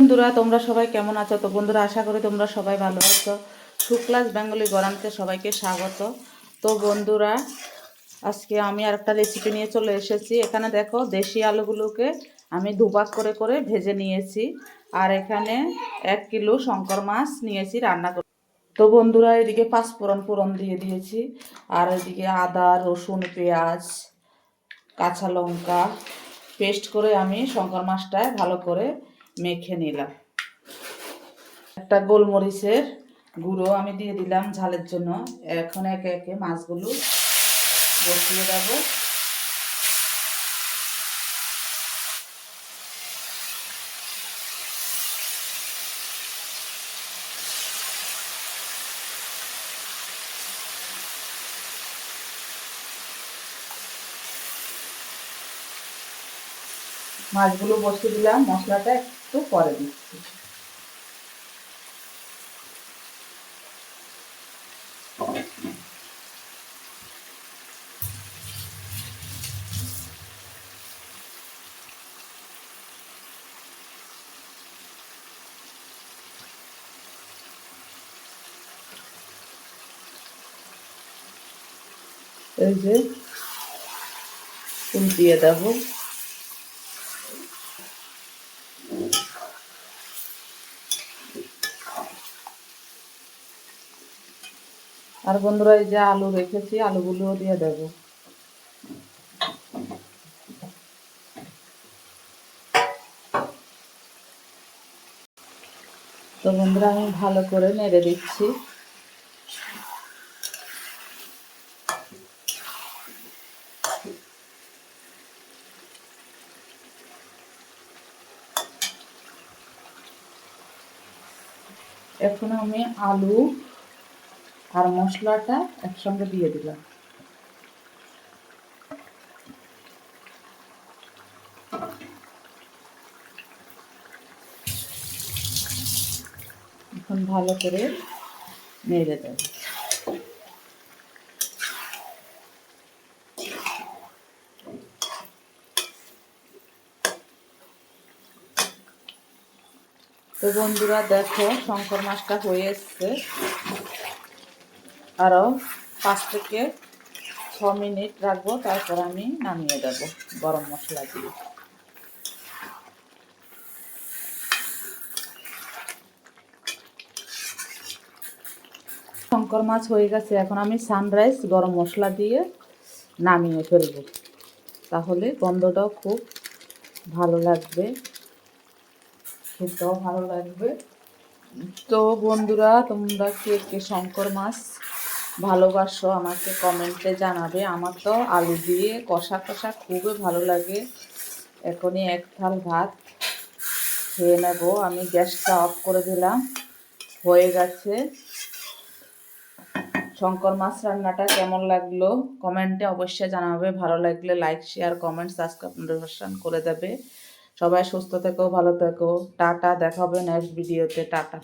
বন্ধুরা, তোমরা সবাই কেমন আছো? তো বন্ধুরা, আশা করি তোমরা সবাই ভালো আছো। শুক্লাস বেঙ্গলি গরামতে সবাইকে স্বাগত। তো বন্ধুরা, আজকে আমি আর একটা রেসিপি নিয়ে চলে এসেছি। এখানে দেখো, দেশি আলুগুলোকে আমি দুভাগ করে করে ভেজে নিয়েছি। আর এখানে এক কিলো শঙ্কর মাছ নিয়েছি রান্না করে তো বন্ধুরা, এদিকে পাঁচ ফোড়ন ফোড়ন দিয়ে দিয়েছি। আর এদিকে আদা, রসুন, পেঁয়াজ, কাঁচা লঙ্কা, পেস্ট করে আমি শঙ্কর মাছটায় ভালো করে মেখে নিলাম। একটা গোলমরিচের গুঁড়ো আমি দিয়ে দিলাম ঝালের জন্য। এখন একে একে মাছগুলো বসিয়ে দেব। মাছগুলো বসিয়ে দিলাম, মশলাটা একটু পরে দিচ্ছি এই যে দিয়ে দেবো আর বন্ধুরা এই যে আলু রেখেছি, আলুগুলোও দিয়ে দেব। তো বন্ধুরা আমি ভালো করে নেড়ে দিচ্ছি। এখন আমি আলু আর মশলাটা একসঙ্গে দিয়ে দিলাম। এখন ভালো করে নেড়ে দেব। তো বন্ধুরা দেখো শঙ্কর মাছটা হয়ে এসছে। আরও পাঁচ থেকে ছ মিনিট রাখব, তারপর আমি নামিয়ে দেব গরম মশলা দিয়ে। শঙ্কর মাছ হয়ে গেছে, এখন আমি সানরাইজ গরম মশলা দিয়ে নামিয়ে ফেলব। তাহলে গন্ধটাও খুব ভালো লাগবে, খেতেও ভালো লাগবে। তো বন্ধুরা, তোমরা কে কে শঙ্কর মাছ ভালোবাসো, আমাকে কমেন্টে জানাবে। আমার তো আলু দিয়ে কষা কষা খুবই ভালো লাগে। এখনই এক থাল ভাত খেয়ে নেব। আমি গ্যাসটা অফ করে দিলাম। হয়ে গেছে। শঙ্কর মাছ রান্নাটা কেমন লাগল? কমেন্টে অবশ্যই জানাবে। ভালো লাগলে লাইক শেয়ার কমেন্ট সাবস্ক্রাইব করে দেবে। সবাই সুস্থ থেকো, ভালো থেকো। টাটা দেখাবে নেক্সট ভিডিওতে টাটা।